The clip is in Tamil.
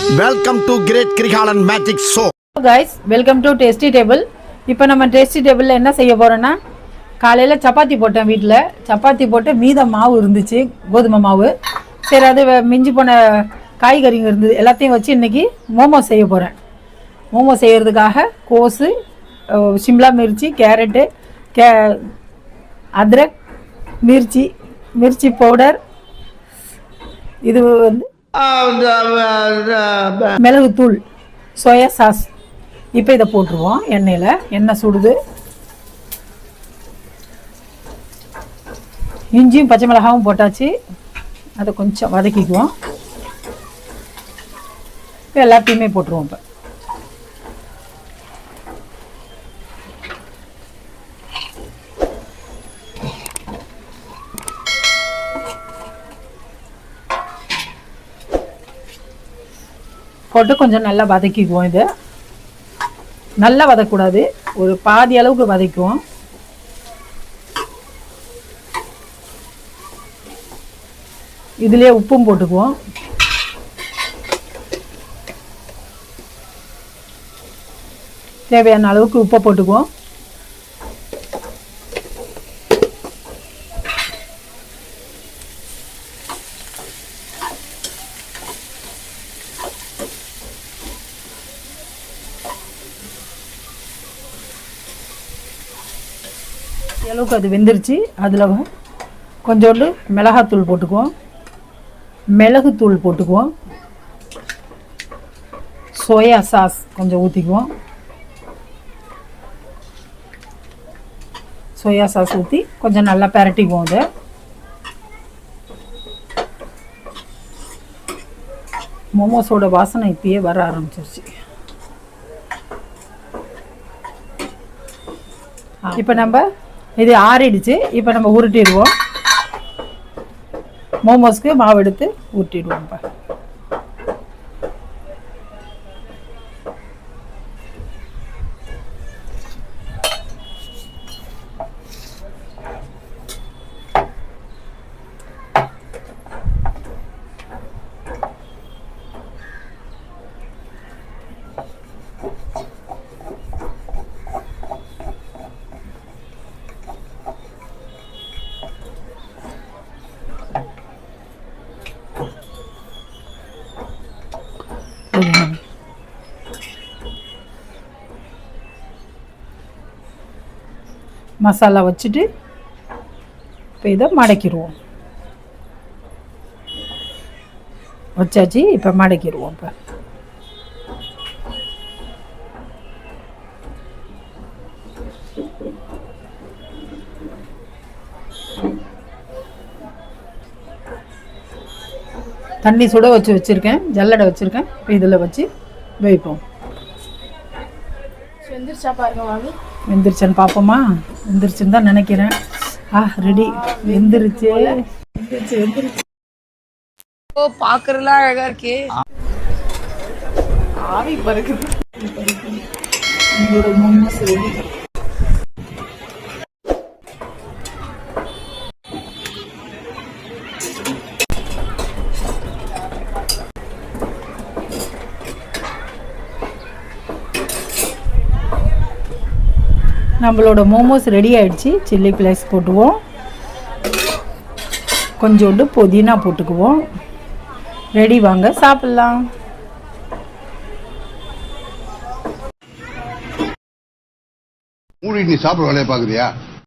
Welcome to great Kirikalan magic show guys welcome to tasty table இப்போ நம்ம டேஸ்டி டேபிளில் என்ன செய்ய போகிறோன்னா காலையில் சப்பாத்தி போட்டேன் வீட்டில் சப்பாத்தி போட்டு மீத மாவு இருந்துச்சு கோதுமை மாவு. சரி அது மிஞ்சி போன காய்கறிங்க இருந்தது எல்லாத்தையும் வச்சு இன்றைக்கி மோமோ செய்ய போகிறேன் மோமோ செய்கிறதுக்காக கோஸு சிம்லா மிர்ச்சி கேரட்டு கே அத்ரக் மிர்ச்சி மிர்ச்சி பவுடர். இது வந்து மிளகுத்தூள் சோயா சாஸ் இப்போ இதை போட்டுருவோம் எண்ணெயில். எண்ணெய் சுடுது. இஞ்சியும் பச்சை மிளகாவும் போட்டாச்சு. அதை கொஞ்சம் வதக்கிக்குவோம். இப்போ எல்லாத்தையுமே போட்டுருவோம் இப்போ. போட்டு கொஞ்சம் நல்லா வதக்கிக்குவோம் இது. நல்லா வதக்கக்கூடாது. ஒரு பாதி அளவுக்கு வதக்குவோம். இதுலேயே உப்பும் போட்டுக்குவோம். தேவையான அளவுக்கு உப்பை போட்டுக்குவோம். இந்த அளவுக்கு அது வெந்துருச்சு. அதில் கொஞ்சோண்டு மிளகாத்தூள் போட்டுக்குவோம். மிளகுத்தூள் போட்டுக்குவோம். சோயா சாஸ் கொஞ்சம் ஊற்றிக்குவோம் சோயா சாஸ் ஊற்றி கொஞ்சம் நல்லா பிரட்டிக்குவோம் அதை. மோமோஸோட வாசனை இப்பயே வர ஆரம்பிச்சிருச்சு. இப்போ நம்ம இது ஆறிடுச்சு. இப்போ நம்ம உருட்டிடுவோம். மோமோஸ்க்கு மாவு எடுத்து உருட்டிடுவோம்ப்பா. இப்போ மசாலா வச்சுட்டு இப்போ இதை மடக்கிடுவோம் வச்சாச்சு இப்போ மடக்கிடுவோம் இப்போ. தண்ணி சுட வச்சு வச்சுருக்கேன். ஜல்லடை வச்சுருக்கேன். இப்போ இதில் வச்சு வைப்போம் வெந்துருச்சா பாருங்க மாமி. வெந்துருச்சான்னு பார்ப்போமா வெந்துருச்சுன்னு தான் நினைக்கிறேன். ஆ ரெடி. வெந்துருச்சு. வெந்துருச்சு வெந்துருச்சு. ஓ பாக்குறதுலாம் அழகா இருக்கே. ஆவி பறக்குது. நம்மளோட மோமோஸ் ரெடி ஆகிடுச்சு சில்லி ஃப்ளேக்ஸ் போட்டுவோம். கொஞ்சோண்டு புதினா போட்டுக்குவோம். ரெடி வாங்க சாப்பிட்லாம். மூடி நீ சாப்பிட வேலையை பார்க்குறியா?